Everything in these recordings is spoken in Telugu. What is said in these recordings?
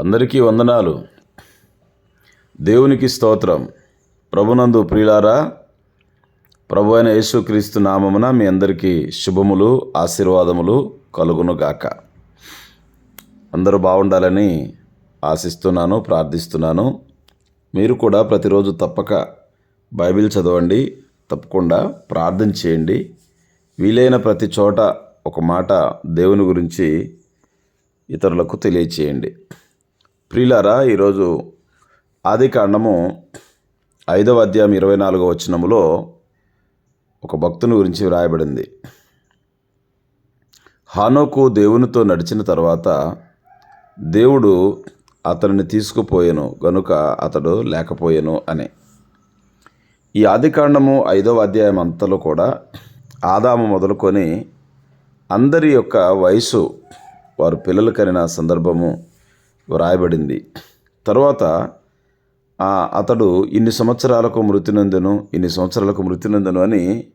అందరికీ వందనాలు. దేవునికి స్తోత్రం. ప్రభునందు ప్రియులారా ప్రభు అయిన యేసుక్రీస్తు నామమున మీ అందరికీ శుభములు ఆశీర్వాదములు కలుగునుగాక. అందరూ బాగుండాలని ఆశిస్తున్నాను ప్రార్థిస్తున్నాను. మీరు కూడా ప్రతిరోజు తప్పక బైబిల్ చదవండి తప్పకుండా ప్రార్థన చేయండి. వీలైన ప్రతి చోట ఒక మాట దేవుని గురించి ఇతరులకు తెలియచేయండి. ప్రిలారా ఈరోజు ఆది కాండము ఐదవ అధ్యాయం ఇరవై నాలుగవ వచనములో ఒక భక్తుని గురించి వ్రాయబడింది. హానోకు దేవునితో నడిచిన తర్వాత దేవుడు అతనిని తీసుకుపోయెను గనుక అతడు లేకపోయెను అని. ఈ ఆదికాండము ఐదవ అధ్యాయం అంతలో కూడా ఆదాము మొదలుకొని అందరి యొక్క వయసు వారు పిల్లలు కనిన సందర్భము వ్రాయబడింది తర్వాత అతడు ఇన్ని సంవత్సరాలకు మృతినొందును ఇన్ని సంవత్సరాలకు మృతినొందును అని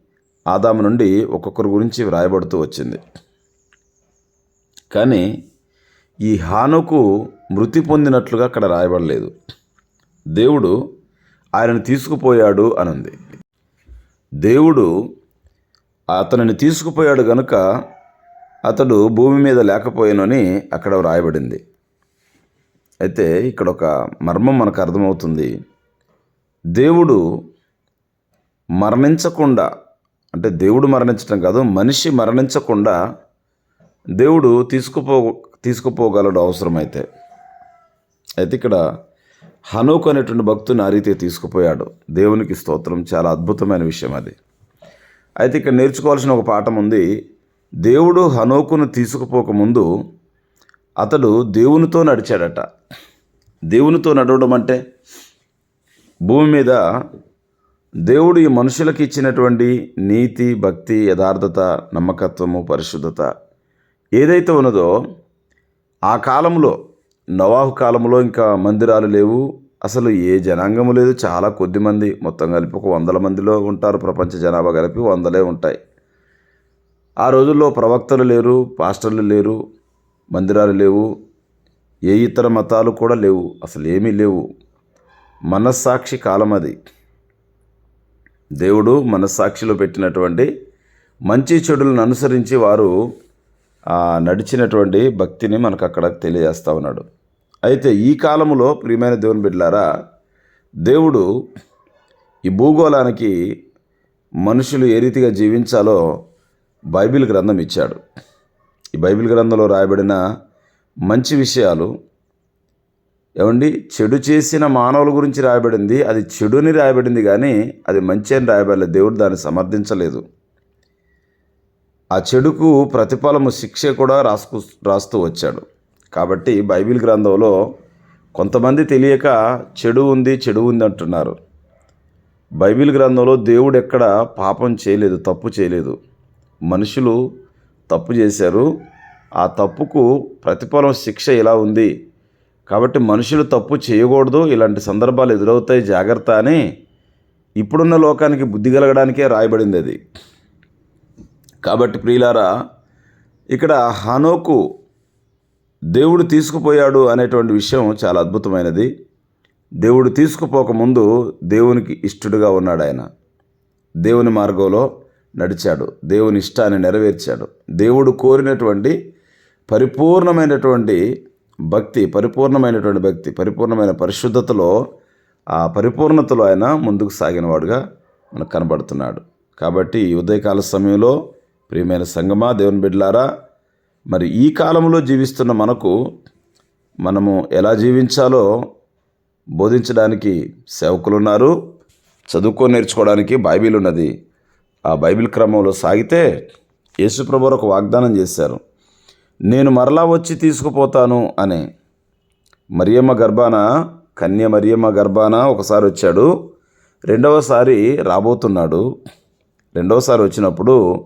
ఆదాము నుండి ఒక్కొక్కరి గురించి వ్రాయబడుతూ వచ్చింది. కానీ ఈ హానుకు మృతి పొందినట్లుగా అక్కడ రాయబడలేదు. దేవుడు ఆయనను తీసుకుపోయాడు అనుంది. దేవుడు అతనిని తీసుకుపోయాడు గనుక అతడు భూమి మీద లేకపోయానని అక్కడ వ్రాయబడింది. అయితే ఇక్కడ ఒక మర్మం మనకు అర్థమవుతుంది. దేవుడు మరణించకుండా అంటే దేవుడు మరణించడం కాదు మనిషి మరణించకుండా దేవుడు తీసుకుపో తీసుకుపోగలడు అవసరమైతే. అయితే ఇక్కడ హనోకు అనేటువంటి భక్తుని ఆ రీతిగా తీసుకుపోయాడు. దేవునికి స్తోత్రం చాలా అద్భుతమైన విషయం అది. అయితే ఇక్కడ నేర్చుకోవాల్సిన ఒక పాఠం ఉంది. దేవుడు హనోకును తీసుకుపోకముందు అతడు దేవునితో నడిచాడట. దేవునితో నడవడం అంటే భూమి మీద దేవుడు ఈ మనుషులకు ఇచ్చినటువంటి నీతి భక్తి యథార్థత నమ్మకత్వము పరిశుద్ధత ఏదైతే ఉన్నదో ఆ కాలంలో నవాహు కాలంలో ఇంకా మందిరాలు లేవు. అసలు ఏ జనాంగము లేదు. చాలా కొద్ది మంది మొత్తం కలిపి ఒక వందల మందిలో ఉంటారు. ప్రపంచ జనాభా కలిపి వందలే ఉంటాయి. ఆ రోజుల్లో ప్రవక్తలు లేరు పాస్టర్లు లేరు. మందిరాలు లేవు. ఏ ఇతర మతాలు కూడా లేవు. అసలు ఏమీ లేవు. మనస్సాక్షి కాలం అది. దేవుడు మనస్సాక్షిలో పెట్టినటువంటి మంచి చెడులను అనుసరించి వారు నడిచినటువంటి భక్తిని మనకు అక్కడ తెలియజేస్తూ ఉన్నాడు. అయితే ఈ కాలంలో ప్రియమైన దేవుని బిడ్డలారా దేవుడు ఈ భూగోళానికి మనుషులు ఏ రీతిగా జీవించాలో బైబిల్ గ్రంథం ఇచ్చాడు. ఈ బైబిల్ గ్రంథంలో రాయబడిన మంచి విషయాలు ఏమండి? చెడు చేసిన మానవుల గురించి రాయబడింది అది చెడుని రాయబడింది కానీ అది మంచి అని రాయబడలేదు. దేవుడు దాన్ని సమర్థించలేదు. ఆ చెడుకు ప్రతిఫలము శిక్ష కూడా రాసుకు రాస్తూ వచ్చాడు. కాబట్టి బైబిల్ గ్రంథంలో కొంతమంది తెలియక చెడు ఉంది చెడు ఉంది అంటున్నారు. బైబిల్ గ్రంథంలో దేవుడు ఎక్కడ పాపం చేయలేదు తప్పు చేయలేదు. మనుషులు తప్పు చేశారు. ఆ తప్పుకు ప్రతిఫలం శిక్ష ఇలా ఉంది. కాబట్టి మనుషులు తప్పు చేయకూడదు. ఇలాంటి సందర్భాలు ఎదురవుతాయి. జాగ్రత్త అని ఇప్పుడున్న లోకానికి బుద్ధి కలగడానికే రాయబడింది అది. కాబట్టి ప్రియులారా ఇక్కడ హనోకు దేవుడు తీసుకుపోయాడు అనేటువంటి విషయం చాలా అద్భుతమైనది. దేవుడు తీసుకుపోకముందు దేవునికి ఇష్టడుగా ఉన్నాడు ఆయన దేవుని మార్గంలో నడిచాడు. దేవుని ఇష్టాన్ని నెరవేర్చాడు. దేవుడు కోరినటువంటి పరిపూర్ణమైనటువంటి భక్తి పరిపూర్ణమైనటువంటి భక్తి పరిపూర్ణమైన పరిశుద్ధతలో ఆ పరిపూర్ణతలో ఆయన ముందుకు సాగినవాడుగా మనకు కనబడుతున్నాడు. కాబట్టి ఈ ఉదయకాల సమయంలో ప్రియమైన సంగమా దేవుని బిడ్డలారా మరి ఈ కాలంలో జీవిస్తున్న మనకు మనము ఎలా జీవించాలో బోధించడానికి సేవకులు ఉన్నారు చదువుకొని నేర్చుకోవడానికి బైబిల్ ఉన్నది ఆ బైబిల్ క్రమంలో సాగితే యేసుప్రభు ఒక వాగ్దానం చేశారు. నేను మరలా వచ్చి తీసుకుపోతాను అని మరియమ్మ గర్భాన కన్య మరియమ్మ గర్భాన ఒకసారి వచ్చాడు. రెండవసారి రాబోతున్నాడు. రెండవసారి వచ్చినప్పుడు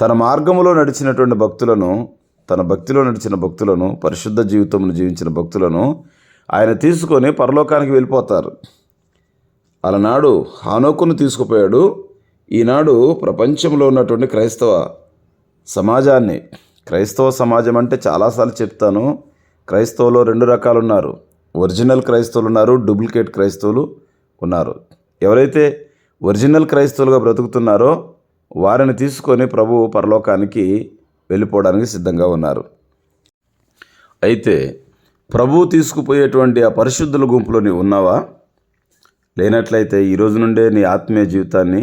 తన మార్గములో నడిచినటువంటి భక్తులను తన భక్తిలో నడిచిన భక్తులను పరిశుద్ధ జీవితంలో జీవించిన భక్తులను ఆయన తీసుకొని పరలోకానికి వెళ్ళిపోతారు. అలనాడు హానోకును తీసుకుపోయాడు. ఈనాడు ప్రపంచంలో ఉన్నటువంటి క్రైస్తవ సమాజాన్ని క్రైస్తవ సమాజం అంటే చాలాసార్లు చెప్తాను క్రైస్తవులో రెండు రకాలు ఉన్నారు ఒరిజినల్ క్రైస్తవులు ఉన్నారు డూప్లికేట్ క్రైస్తవులు ఉన్నారు. ఎవరైతే ఒరిజినల్ క్రైస్తవులుగా బ్రతుకుతున్నారో వారిని తీసుకొని ప్రభు పరలోకానికి వెళ్ళిపోవడానికి సిద్ధంగా ఉన్నారు. అయితే ప్రభు తీసుకుపోయేటువంటి ఆ పరిశుద్ధుల గుంపులో నీవు ఉన్నావా? లేనట్లయితే ఈరోజు నుండే నీ ఆత్మీయ జీవితాన్ని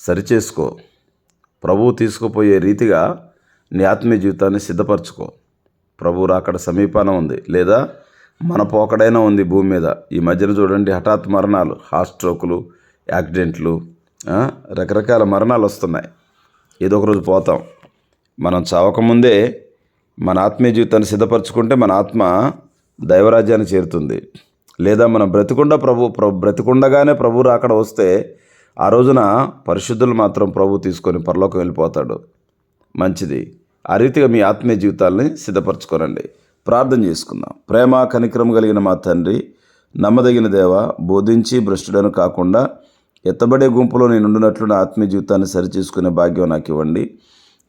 సరిచేసుకో. ప్రభువు తీసుకుపోయే రీతిగా నీ ఆత్మీయ జీవితాన్ని సిద్ధపరచుకో. ప్రభు రాకడ సమీపాన ఉంది. లేదా మన పోకడైనా ఉంది భూమి మీద. ఈ మధ్యన చూడండి హఠాత్ మరణాలు హార్ట్ స్ట్రోకులు యాక్సిడెంట్లు రకరకాల మరణాలు వస్తున్నాయి. ఏదో ఒక రోజు పోతాం. మనం చావకముందే మన ఆత్మీయ జీవితాన్ని సిద్ధపరచుకుంటే మన ఆత్మ దైవరాజ్యాన్ని చేరుతుంది. లేదా మనం బ్రతికుండా ప్రభు ప్రభు బ్రతికుండగానే ప్రభు రాకడ వస్తే ఆ రోజున పరిశుద్ధులు మాత్రం ప్రభు తీసుకొని పరలోకం వెళ్ళిపోతాడు. మంచిది. ఆ రీతిగా మీ ఆత్మీయ జీవితాల్ని సిద్ధపరచుకోనండి. ప్రార్థన చేసుకుందాం. ప్రేమ కనిక్రమ కలిగిన మా తండ్రి నమ్మదగిన దేవ బోధించి భ్రష్టుడను కాకుండా ఎత్తబడే గుంపులో నేను ఉండినట్లు నా ఆత్మీయ జీవితాన్ని సరిచేసుకునే భాగ్యం నాకు ఇవ్వండి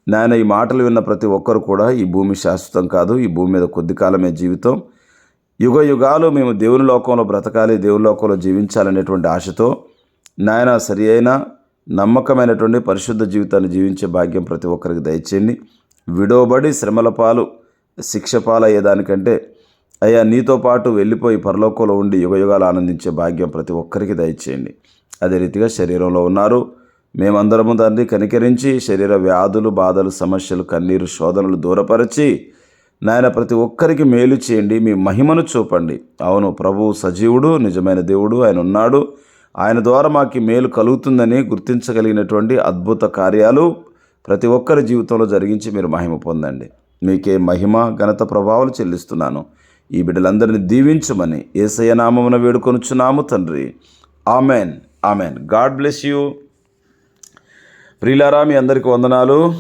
నాయన ఈ మాటలు విన్న ప్రతి ఒక్కరు కూడా ఈ భూమి శాశ్వతం కాదు ఈ భూమి మీద కొద్ది కాలమే జీవితం. యుగ యుగాలు మేము దేవుని లోకంలో బ్రతకాలి దేవుని లోకంలో జీవించాలనేటువంటి ఆశతో నాయన సరి అయిన నమ్మకమైనటువంటి పరిశుద్ధ జీవితాన్ని జీవించే భాగ్యం ప్రతి ఒక్కరికి దయచేయండి. విడవబడి శ్రమల పాలు శిక్ష పాలయ్యేదానికంటే అయ్యా నీతో పాటు వెళ్ళిపోయి పరలోకంలో ఉండి యుగయుగాలు ఆనందించే భాగ్యం ప్రతి ఒక్కరికి దయచేయండి. అదే రీతిగా శరీరంలో ఉన్నారు. మేమందరము దాన్ని కనికరించి శరీర వ్యాధులు బాధలు సమస్యలు కన్నీరు శోధనలు దూరపరిచి నాయన ప్రతి ఒక్కరికి మేలు చేయండి. మీ మహిమను చూపండి. అవును ప్రభువు సజీవుడు నిజమైన దేవుడు ఆయన ఉన్నాడు. ఆయన ద్వారా మాకు మేలు కలుగుతుందని గుర్తించగలిగినటువంటి అద్భుత కార్యాలు ప్రతి ఒక్కరి జీవితంలో జరిగించి మీరు మహిమ పొందండి. మీకే మహిమ ఘనత ప్రభావాలు చెల్లిస్తున్నాను. ఈ బిడ్డలందరినీ దీవించమని ఏసయ్య నామమున వేడుకొనుచున్నాము తండ్రి. Amen. Amen. God bless you. ప్రియులారా మీ అందరికీ వందనాలు.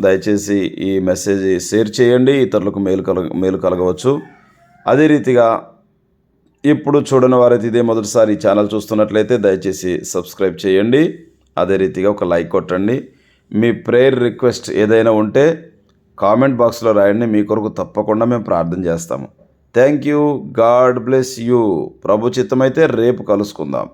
దయచేసి ఈ మెసేజ్ షేర్ చేయండి. ఇతరులకు మేలు కలగ మేలు కలగవచ్చు. అదే రీతిగా ఇప్పుడు చూడని వారైతే ఇదే మొదటిసారి ఈ ఛానల్ చూస్తున్నట్లయితే దయచేసి సబ్స్క్రైబ్ చేయండి. అదే రీతిగా ఒక లైక్ కొట్టండి. మీ ప్రేయర్ రిక్వెస్ట్ ఏదైనా ఉంటే కామెంట్ బాక్స్లో రాయండి. మీ కొరకు తప్పకుండా మేము ప్రార్థన చేస్తాము. Thank you God bless you ప్రభు చిత్తమైతే రేపు కలుసుకుందాం.